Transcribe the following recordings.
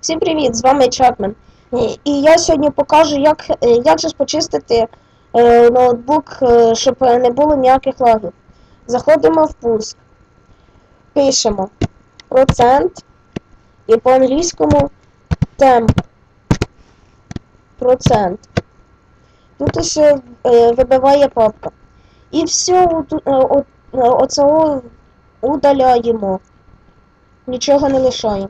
Всім привіт! З вами Чапмен. І, я сьогодні покажу, як, е, як же почистити е, ноутбук, е, щоб не було ніяких лагів. Заходимо в пуск, пишемо процент і по-англійському темп. Процент. Тут е, вибиває папка. І все е, е, оцього удаляємо. Нічого не лишаємо.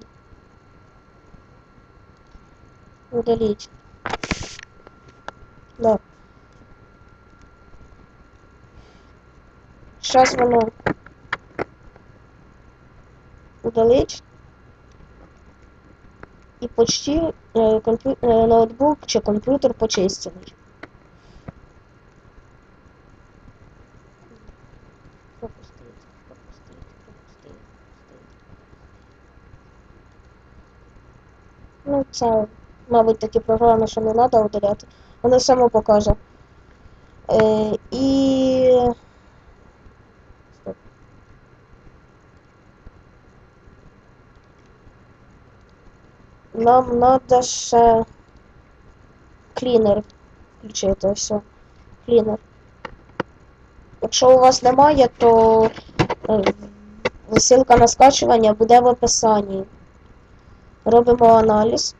Удалить. Да. Сейчас воно удалить. І почти е, комп'ю... е, ноутбук чи комп'ютер почистений. Ну, це, мабуть, такі програми, що не треба удаляти. Воно само покаже. Е, і. Стоп. Нам треба ще клінер включити все. Клінер. Якщо у вас немає, то е, ссылка на скачування буде в описанні. Робимо аналіз.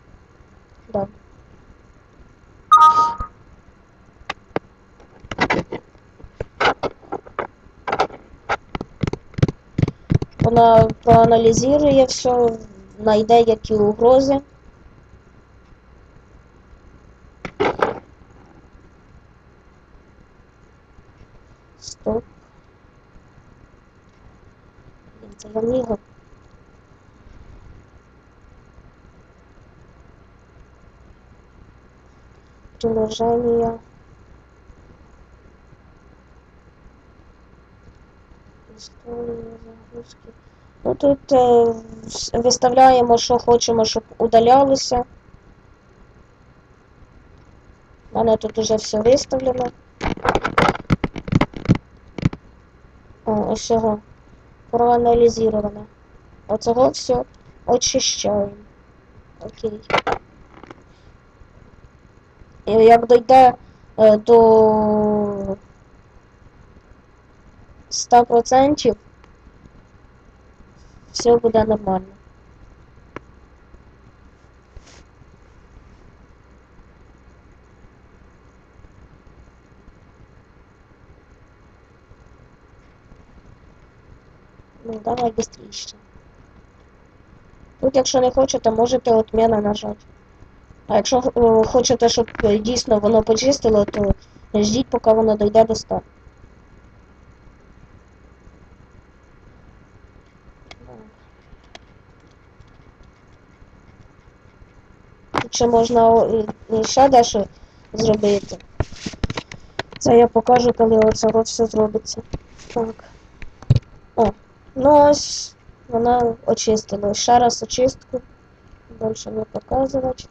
Да. Вона проаналізує все, знайде які угрози. Стоп. Історія загрузки. Ну тут е, виставляємо, що хочемо, щоб удалялося. У мене тут уже все виставлено. О, ось його. Проаналізовано. Оцього все очищаємо. Окей. І як дойде е, до 100%, все буде нормально. Ну, давай быстріше. Тут, якщо не хочете, можете отміна нажати. А якщо е, хочете, щоб е, дійсно воно почистило, то ждіть, поки воно дойде до 100. Ще можна ще дещо зробити. Це я покажу, коли оце все зробиться. Так. О, ну ось вона очистила. Ще раз очистку. Більше не показувати.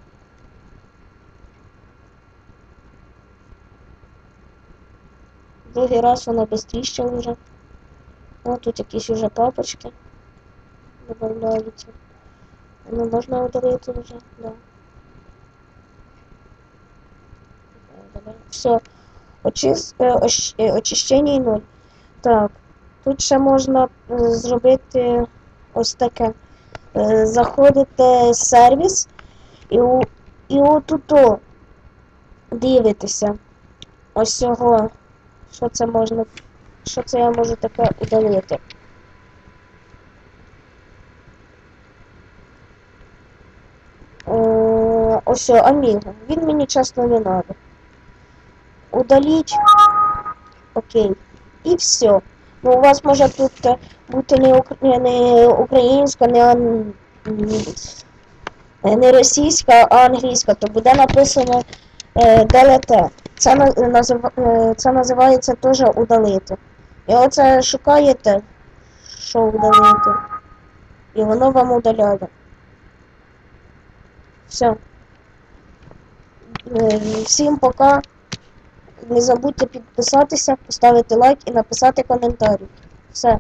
Другий раз вона быстріше вже. О, тут якісь вже папочки добавляються. Ну, можна удалити вже, да. Все. Очис... оч... е, Очищення 0. Так. Тут ще можна е, зробити ось таке. Заходите в сервіс і, у... і отут дивитеся. Ось цього. Що це можна. Що це я можу таке удалити? Е, Ось Аміго. Він мені чесно не треба. Удаліть. Окей. І все. Ну, у вас може тут е, бути не, ук... не українська, не, не російська, а англійська, то буде написано е, ДЛТ. Це, назив... е, це називається теж удалити. І оце шукаєте, що удалити. І воно вам удаляє. Все. Е, Всім пока. Не забудьте підписатися, поставити лайк і написати коментарі. Все.